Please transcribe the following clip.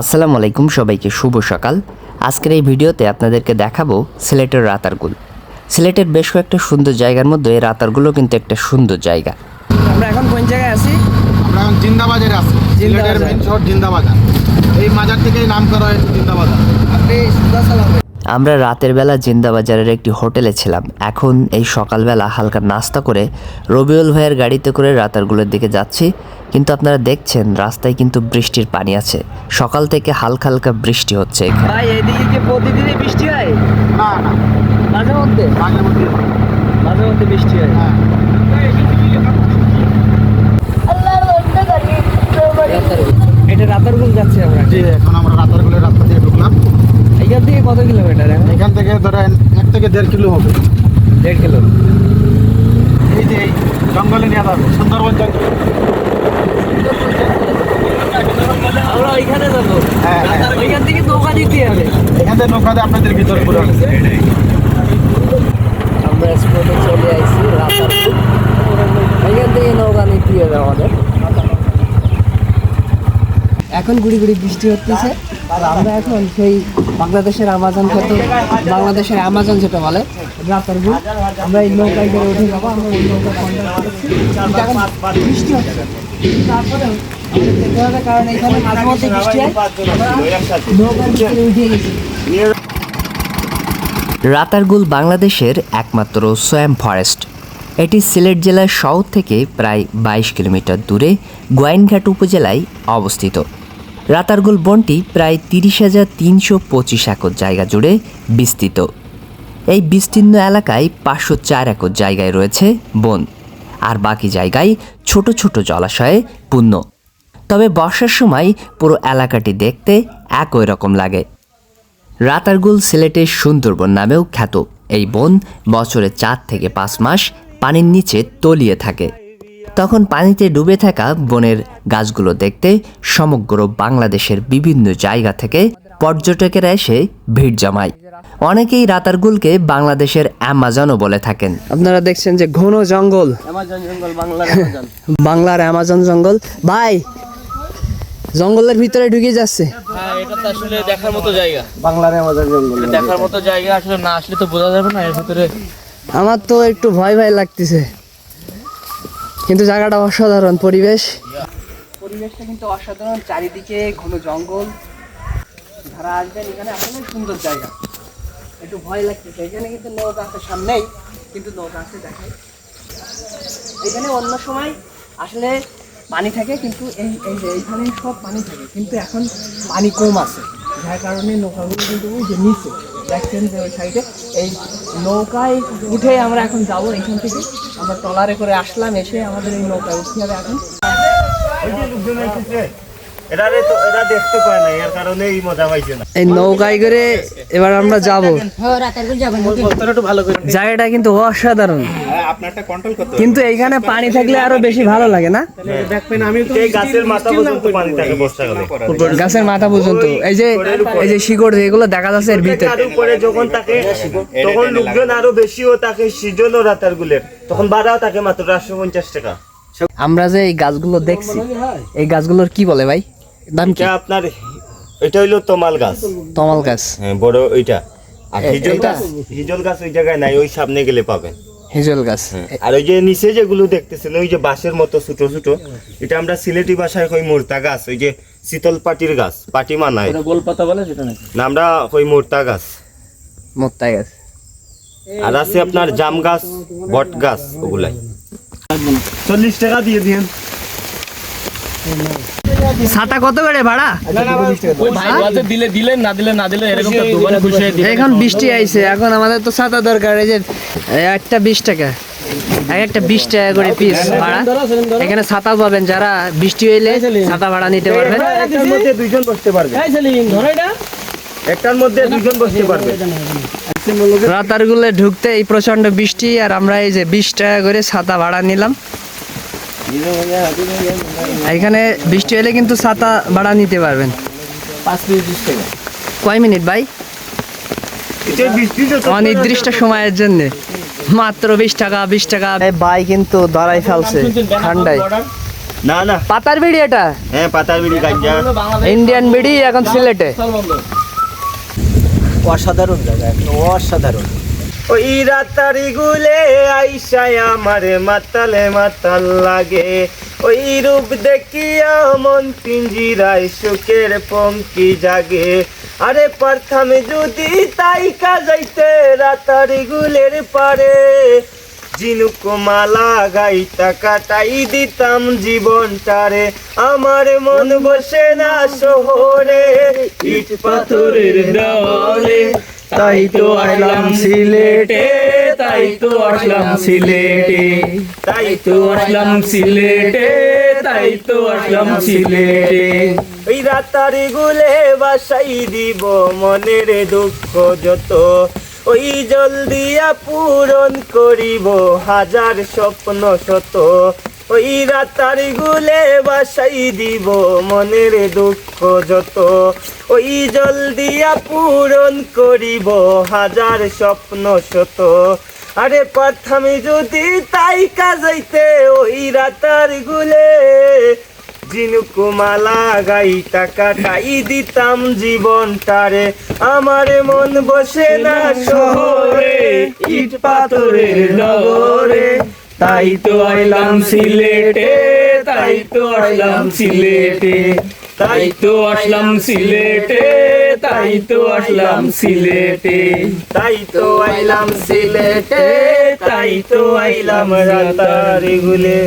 আসসালামু আলাইকুম সবাইকে শুভ সকাল। আজকের এই ভিডিওতে আপনাদেরকে দেখাবো সিলেটের রাতারগুল। সিলেটের বেশ কয়েকটা সুন্দর জায়গার মধ্যে এই রাতারগুলো কিন্তু একটা সুন্দর জায়গা। আমরা এখন কোন জায়গায় আছি? আমরা এখন জিন্দাবাজারে আছি। সিলেটের মেন শহর জিন্দাবাজার। এই মাজার থেকেই নাম করা হয়েছে জিন্দাবাজার। আপনি সুদা সালাম। আমরা রাতের বেলা জিন্দাবাজারের একটি হোটেলে ছিলাম। এখন এই সকালবেলা হালকা নাস্তা করে রবিউল ভাইয়ের গাড়িতে করে রাতারগুলোর দিকে যাচ্ছি। কিন্তু আপনারা দেখছেন রাস্তায় কিন্তু বৃষ্টির পানি আছে। সকাল থেকে হালকা হালকা বৃষ্টি হচ্ছে এখানে। ভাই এইদিকে কি প্রতিদিনই বৃষ্টি হয়? না না। মাঝে মধ্যে? মাঝে মধ্যে মাঝে মধ্যে বৃষ্টি হয়? হ্যাঁ। এটা রাতারগুল যাচ্ছি আমরা। জি এখন আমরা রাতারগুলের রাস্তা দিয়ে ঢুকলাম। এইখান থেকে কত কিলোমিটার? এখন এখান থেকে ধরেন এক থেকে দেড় কিলো হবে। দেড় কিলো। এই যে এই জঙ্গলে নিয়ে যাবে সুন্দরবন জঙ্গল। আমরা ওইখানে যাব। হ্যাঁ, হ্যাঁ। ওইখান থেকে নৌকা দিতে হবে। এখান থেকে নৌকা আপনাদের ভিতরে পুরো আমরা চলে থেকে নৌকা নিতে হবে আমাদের। এখন গুড়ি গুড়ি বৃষ্টি হচ্ছে। আর আমরা এখন সেই বাংলাদেশের আমাজন কত বাংলাদেশের আমাজন যেটা বলে রাতারগুল আমরা এই নৌকায় করে উঠে যাব। আমরা ওই নৌকা বৃষ্টি হচ্ছে। রাতারগুল বাংলাদেশের একমাত্র সোয়াম ফরেস্ট। এটি সিলেট জেলার শহর থেকে প্রায় বাইশ কিলোমিটার দূরে গোয়াইনঘাট উপজেলায় অবস্থিত। রাতারগুল বনটি প্রায় তিরিশ হাজার তিনশো পঁচিশ একর জায়গা জুড়ে বিস্তৃত। এই বিস্তীর্ণ এলাকায় পাঁচশো চার একর জায়গায় রয়েছে বন। আর বাকি জায়গায় ছোট ছোট জলাশয়ে পূর্ণ। তবে বর্ষার সময় পুরো এলাকাটি দেখতে একই রকম লাগে। রাতারগুল সিলেটের সুন্দরবন নামেও খ্যাত। এই বন বছরে চার থেকে পাঁচ মাস পানির নিচে তলিয়ে থাকে। তখন পানিতে ডুবে থাকা বনের গাছগুলো দেখতে সমগ্র বাংলাদেশের বিভিন্ন জায়গা থেকে পর্যটকেরা এসে ভিড় জমায়। অনেকেই রাতারগুলকে বাংলাদেশের অ্যামাজনও বলে থাকেন। আপনারা দেখছেন যে ঘন জঙ্গল। বাংলার অ্যামাজন। জঙ্গল। ভাই জঙ্গলের ভিতরে ঢুকে যাচ্ছে। হ্যাঁ এটা তো আসলে দেখার মতো জায়গা। বাংলার আমাদের জঙ্গল। দেখার মতো জায়গা আসলে না আসলে তো বোঝা যাবে না এর ভিতরে আমার তো একটু ভয় ভয় লাগতেছে। কিন্তু জায়গাটা অসাধারণ পরিবেশ। পরিবেশটা কিন্তু অসাধারণ চারিদিকে ঘন জঙ্গল। যারা আসবেন এখানে, আসলে সুন্দর জায়গা। একটু ভয় লাগতেছে এখানে কিন্তু নৌকা আছে, সামনেই কিন্তু নৌকা আছে, দেখাই। এখানে অন্য সময় আসলে পানি থাকে, কিন্তু এই এই যে এইখানে সব পানি থাকে, কিন্তু এখন পানি কম আছে। যার কারণে নৌকাগুলো কিন্তু ওই যে নিচে, দেখছেন যে ওই সাইডে। এই নৌকায় উঠে আমরা এখন যাব এখান থেকে। আমরা ট্রলারে করে আসলাম, এসে আমাদের এই নৌকায় উঠতে হবে এখন। এই নৌকায় করে এবার আমরা যাব। জায়গাটা কিন্তু অসাধারণ। কিন্তু এইখানে পানি থাকলে আরও বেশি ভালো লাগে না? গাছের মাথা পর্যন্ত এই যে এই যে শিকড় এগুলো দেখা যাচ্ছে এর ভিতরে। যখন তাকে তখন লোকজন আরও বেশিও তাকে সিজনও রাতার গুলের। তখন বাড়াও তাকে মাত্র চারশো পঞ্চাশ টাকা। আমরা যে এই গাছগুলো দেখছি এই গাছগুলোর কি বলে ভাই? দাম কি? আপনার এটা হইল তমাল গাছ। তমাল গাছ। হ্যাঁ বড় ওইটা। আর হিজল গাছ হিজল গাছ ওই জায়গায় নাই ওই সামনে গেলে পাবেন। হিজল গাছ। আর ওই যে নিচে যেগুলো দেখতেছেন ওই যে বাঁশের মতো ছোট ছোট এটা আমরা সিলেটি ভাষায় কই মোর্তা গাছ ওই যে শীতল পাটির গাছ পাটি মানায়। গোল পাতা বলে সেটা না আমরা কই মোর্তা গাছ। মোত্তা গাছ। আর আছে আপনার জাম গাছ বট গাছ ওগুলাই। চল্লিশ টাকা দিয়ে দিন ছাতা কত করে ভাড়া? বলতে দিলে দিলেন না দিলে না দিলে এরকম এখন বৃষ্টি আইছে এখন আমাদের তো ছাতা দরকার এই যে একটা বিশ টাকা। এক একটা বিশ টাকা করে পিস ভাড়া। এখানে ছাতা পাবেন যারা বৃষ্টি হইলে ছাতা ভাড়া নিতে পারবেন। একটার মধ্যে দুইজন বসতে পারবে। একটার মধ্যে দুইজন বসতে পারবে। রাতারগুলে ঢুকতে এই প্রচণ্ড বৃষ্টি আর আমরা এই যে বিশ টাকা করে ছাতা ভাড়া নিলাম। এখানে বৃষ্টি হলে কিন্তু ছাতা ভাড়া নিতে পারবেন। পাঁচ বিশ কয় মিনিট ভাই? অনির্দিষ্ট সময়ের জন্য। মাত্র বিশ টাকা বিশ টাকা। ভাই কিন্তু দাঁড়াই ফেলছে ঠান্ডায়। না না। পাতার বিড়ি এটা? হ্যাঁ পাতার বিড়ি গাঞ্জা। ইন্ডিয়ান বিড়ি এখন সিলেটে। অসাধারণ জায়গা একদম অসাধারণ। ওই রাতারি গুলে আইসায় আমার মাতালে মাতাল লাগে। ওই রূপ দেখিয়া মন পিঞ্জিরায় সুখের পঙ্কি জাগে। আরে পারথাম যদি তাই কাজাইতে রাতারি গুলের পারে। জিনুক মালা গাইতা কাটাই দিতাম জীবনটারে। আমার মন বসে না শহরে, ইট পাথরের দেওয়ালে তাই তো আসলাম সিলেটে তাই তো আসলাম সিলেটে। তাই তো আসলাম সিলেটে তাই তো আসলাম সিলেটে। ওই রাতারি গুলে বাসাই দিব মনের দুঃখ যত। ওই জলদিয়া পূরণ করিব হাজার স্বপ্ন শত। ওই রাতার গুলে বাসাই দিব মনের দুঃখ যত। ওই জলদিয়া পূরণ করিব হাজার স্বপ্ন শত। আরে প্রথমে যদি তাই কাজাইতে ওই রাতার গুলে জিনুকুমালা গাইতা কাটাই দিতাম জীবনটারে। আমার মন বসে না শহরে, ইট পাথরের নগরে। তাই তো আইলাম সিলেটে, তাই তো আসলাম সিলেটে। তাই তো আসলাম সিলেটে, তাই তো আসলাম সিলেটে। তাই তো আইলাম সিলেটে, তাই তো আইলাম রাতারে গুলে।